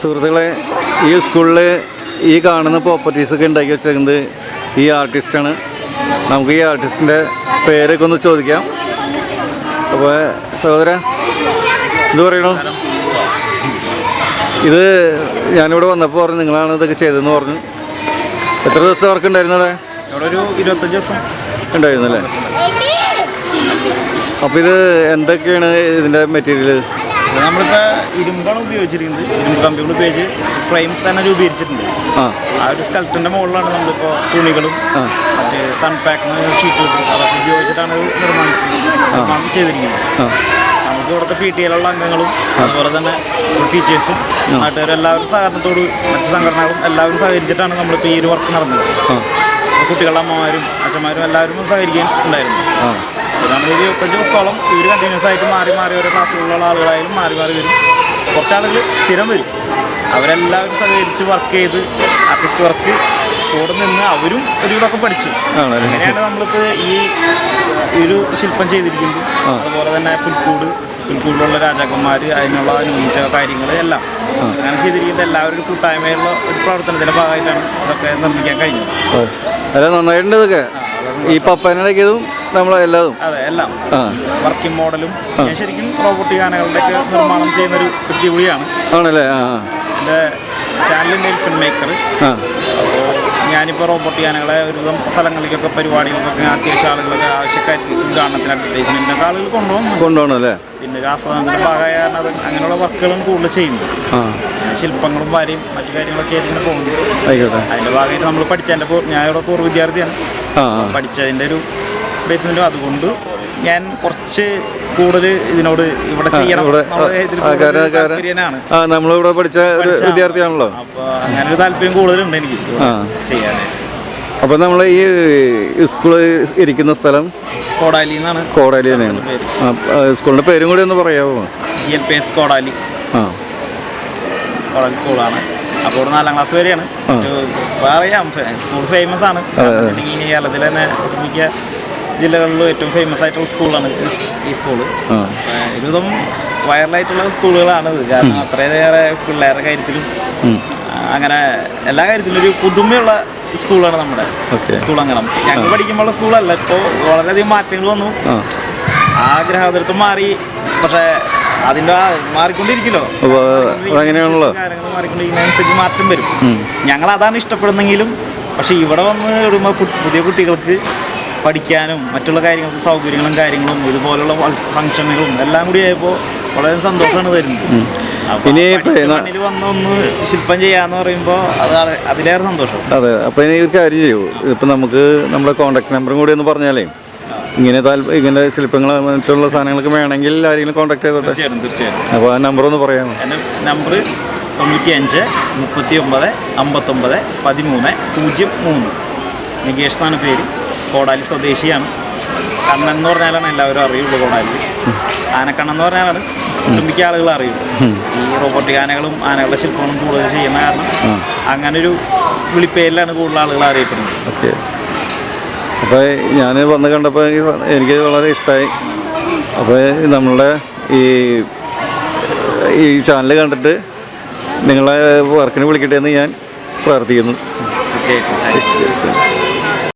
സുഹൃത്തുക്കളെ ഈ സ്കൂളിൽ ഈ കാണുന്ന പ്രോപ്പർട്ടീസ് ഒക്കെ ഉണ്ടാക്കി വെച്ചേക്കുന്നത് ഈ ആർട്ടിസ്റ്റാണ് നമുക്ക് ഈ ആർട്ടിസ്റ്റിന്റെ പേരൊക്കെ ഒന്ന് ചോദിക്കാം. അപ്പോൾ സഹോദര എന്ത് പറയണു ഇത് ഞാനിവിടെ വന്നപ്പോൾ പറഞ്ഞു നിങ്ങളാണ് ഇതൊക്കെ ചെയ്തതെന്ന് പറഞ്ഞു. എത്ര ദിവസം വർക്ക് ഉണ്ടായിരുന്നല്ലേ ഒരു ഇരുപത്തഞ്ച് ദിവസം. ഉണ്ടായിരുന്നല്ലേ അപ്പോൾ ഇത് എന്തൊക്കെയാണ് ഇതിന്റെ മെറ്റീരിയൽ നമ്മളിപ്പോൾ ഇരുമ്പാണ് ഉപയോഗിച്ചിരിക്കുന്നത്. ഇരുമ്പ് കമ്പികൾ ഉപയോഗിച്ച് ഫ്രെയിം തന്നെ രൂപീകരിച്ചിട്ടുണ്ട്. ആ. ഒരു സ്കൽപ്പിന്റെ മുകളിലാണ് നമ്മളിപ്പോൾ തുണികളും മറ്റേ സൺ പാക്ക് ഷീറ്റ് അതൊക്കെ ഉപയോഗിച്ചിട്ടാണ് നിർമ്മാണിച്ചത് നിർമ്മാണം ചെയ്തിരിക്കുന്നത്. നമുക്ക് ഇവിടുത്തെ പി ടി എല്ലുള്ള അംഗങ്ങളും അതുപോലെ തന്നെ ടീച്ചേഴ്സും നാട്ടുകാരും എല്ലാവരും സഹകരണത്തോട് മറ്റ് സംഘടനകളും എല്ലാവരും സഹകരിച്ചിട്ടാണ് നമ്മളിപ്പോൾ ഈ ഒരു വർക്ക് നടന്നത്. കുട്ടികളുടെ അമ്മമാരും അച്ഛന്മാരും എല്ലാവരും സഹകരിക്കാൻ ഉണ്ടായിരുന്നു. ഇരുപത്തഞ്ച് ദിവസത്തോളം ഇവർ കണ്ടിന്യൂസ് ആയിട്ട് മാറി മാറി ഓരോ ക്ലാസ്സുകളിലുള്ള ആളുകളായാലും മാറി മാറി വരും. കുറച്ചാളുകൾ സ്ഥിരം വരും. അവരെല്ലാവരും സഹകരിച്ച് വർക്ക് ചെയ്ത് ആർട്ടിസ്റ്റ് വർക്ക് കൂടെ നിന്ന് അവരും ഒരു ഇതൊക്കെ പഠിച്ചു. അങ്ങനെയാണ് നമ്മളിപ്പോൾ ഈ ഒരു ശില്പം ചെയ്തിരിക്കുന്നത്. അതുപോലെ തന്നെ പുൽക്കൂട് പുൽക്കൂടിലുള്ള രാജാക്കന്മാർ അതിനുള്ള അനുഭവിച്ച കാര്യങ്ങൾ എല്ലാം. അങ്ങനെ ചെയ്തിരിക്കുന്നത് എല്ലാവരും കൂട്ടായ്മയുള്ള ഒരു പ്രവർത്തനത്തിന്റെ ഭാഗമായിട്ടാണ് ഇതൊക്കെ നിർമ്മിക്കാൻ കഴിഞ്ഞത്. അല്ല നന്നായിട്ടുണ്ട് ഇതൊക്കെ. ഈ പപ്പനുണ്ടാക്കിയതും നമ്മൾ എല്ലാതും അതെ എല്ലാം. വർക്കിംഗ് മോഡലും ശരിക്കും പ്രോപ്പർട്ടി ആനകളുടെ നിർമ്മാണം ചെയ്യുന്ന ഒരു വ്യക്തി കൂടിയാണ് ആണല്ലേ? ആ. എന്റെ ചാനലിന്റെ ഫിലിം മേക്കർ ഞാനിപ്പോൾ റോബോട്ട് ആനകളെ ഒരുവിധം സ്ഥലങ്ങളിലേക്കൊക്കെ പരിപാടികൾക്കൊക്കെ അത്യാവശ്യം ആളുകളൊക്കെ ആവശ്യക്കാർക്ക് ഉദാഹരണത്തിന് അഡ്വർടൈസ്മെന്റിനൊക്കെ ആളുകൾ കൊണ്ടുപോകും കൊണ്ടുപോകണല്ലേ പിന്നെ ആസ്വാദനത്തിന്റെ ഭാഗമായാണ് അത് അങ്ങനെയുള്ള വർക്കുകളും കൂടുതൽ ചെയ്യുന്നത് ശില്പങ്ങളും വരയും മറ്റു കാര്യങ്ങളൊക്കെ ആയിട്ട് ഇങ്ങനെ പോകുന്നു. ആയിക്കോട്ടെ. അതിന്റെ ഭാഗമായിട്ട് നമ്മൾ പഠിച്ച എന്റെ ഞാൻ ഇവിടെ പൂർവ വിദ്യാർത്ഥിയാണ്. പഠിച്ചതിന്റെ ഒരു ബേസ്മെന്റും അതുകൊണ്ട് ഞാൻ കുറച്ച് കൂടുതൽ ഇതിനോട് ഇവിടെ ചെയ്യണം. നമ്മളിവിടെ പഠിച്ച ഒരു വിദ്യാർത്ഥിയാണല്ലോ. അങ്ങനെ ഒരു താല്പര്യം കൂടുതലുണ്ട് എനിക്ക് അപ്പൊ ചെയ്യാനായിട്ട് നമ്മൾ ഈ സ്കൂൾ ഇരിക്കുന്ന സ്ഥലം? കോടാലി എന്നാണ്. കോടാലി തന്നെയാണ്. ആ, പേരും കൂടി ഒന്ന് പറയാമോ ഇ എൽ പി എസ് കോടാലി. ആ. കോടാലി സ്കൂളാണ് അപ്പോൾ നാലാം ക്ലാസ് വരെയാണ്. പറയാം സ്കൂൾ ഫേമസ് ആണ്. ഈ കേരളത്തിൽ തന്നെ മിക്ക ജില്ലകളിലും ഏറ്റവും ഫേമസ് ആയിട്ടുള്ള സ്കൂളാണ് ഈ സ്കൂൾ ഒരുവിധം വൈറലായിട്ടുള്ള സ്കൂളുകളാണ് ഇത്. കാരണം അത്രയേറെ പിള്ളേരുടെ കാര്യത്തിലും അങ്ങനെ എല്ലാ കാര്യത്തിലും ഒരു പുതുമയുള്ള സ്കൂളാണ് നമ്മുടെ. സ്കൂൾ അങ്ങനെ. ഞങ്ങൾ പഠിക്കുമ്പോഴുള്ള സ്കൂളല്ല ഇപ്പോൾ വളരെയധികം മാറ്റങ്ങൾ വന്നു. ആ. ആ മാറി. പക്ഷേ അതിന്റെ ആ മാറിക്കൊണ്ടിരിക്കലോ അങ്ങനെയാണല്ലോ. കാര്യങ്ങൾ മാറിക്കൊണ്ടിരിക്കുന്നതിനനുസരിച്ച് മാറ്റം വരും. ഞങ്ങൾ അതാണ് ഇഷ്ടപ്പെടുന്നെങ്കിലും പക്ഷേ ഇവിടെ വന്ന് ഇടുമ്പോൾ പുതിയ കുട്ടികൾക്ക് പഠിക്കാനും മറ്റുള്ള കാര്യങ്ങൾക്ക് സൗകര്യങ്ങളും കാര്യങ്ങളും ഇതുപോലുള്ള ഫംഗ്ഷനുകളും എല്ലാം കൂടി ആയപ്പോൾ വളരെ സന്തോഷമാണ് തരുന്നത്. പിന്നെ ഇനി ആ ഇപ്പൊ മണ്ണിൽ വന്ന് ഒന്ന് ശില്പം ചെയ്യാന്ന് പറയുമ്പോൾ അത് അതിലേറെ സന്തോഷം. അതെ അപ്പൊ ഇനി ഒരു കാര്യം ചെയ്യൂ. ഇപ്പൊ നമുക്ക് നമ്മുടെ കോൺടാക്ട് നമ്പറും കൂടി ഒന്ന് പറഞ്ഞാലേ ഇങ്ങനെ ഇങ്ങനെ ശില്പങ്ങൾ മറ്റുള്ള സാധനങ്ങൾക്ക് വേണമെങ്കിൽ ആരെങ്കിലും കോൺടാക്ട് ചെയ്തോട്ടെ? തീർച്ചയായിട്ടും അപ്പൊ അപ്പോൾ ആ നമ്പർ ഒന്ന് പറയാമോ? നമ്പർ തൊണ്ണൂറ്റി അഞ്ച് മുപ്പത്തി ഒമ്പത് അമ്പത്തൊമ്പത് പതിമൂന്ന് പൂജ്യം മൂന്ന്. നികേഷ് എന്നാണ് പേര്. കോടാലി സ്വദേശിയാണ്. കണ്ണൻ എന്ന് പറഞ്ഞാലാണ് എല്ലാവരും അറിയുള്ളൂ കോടാലി. ആനക്കണ്ണൻ എന്ന് പറഞ്ഞാലാണ് ഒട്ടുമിക്ക ആളുകൾ അറിയും ഈ റോബോട്ടിക് ആനകളും ആനകളുടെ ശില്പങ്ങളും കൂടുതൽ ചെയ്യുന്ന കാരണം. അങ്ങനൊരു വിളിപ്പേരിലാണ് കൂടുതൽ ആളുകൾ അറിയപ്പെടുന്നത്. ഓക്കെ. അപ്പോൾ ഞാൻ വന്ന് കണ്ടപ്പോൾ എനിക്ക് എനിക്ക് വളരെ ഇഷ്ടമായി. അപ്പോൾ നമ്മളുടെ ഈ ഈ ചാനൽ കണ്ടിട്ട് നിങ്ങളെ വർക്കിന് വിളിക്കട്ടെ എന്ന് ഞാൻ പ്രാർത്ഥിക്കുന്നു. തീർച്ചയായിട്ടും.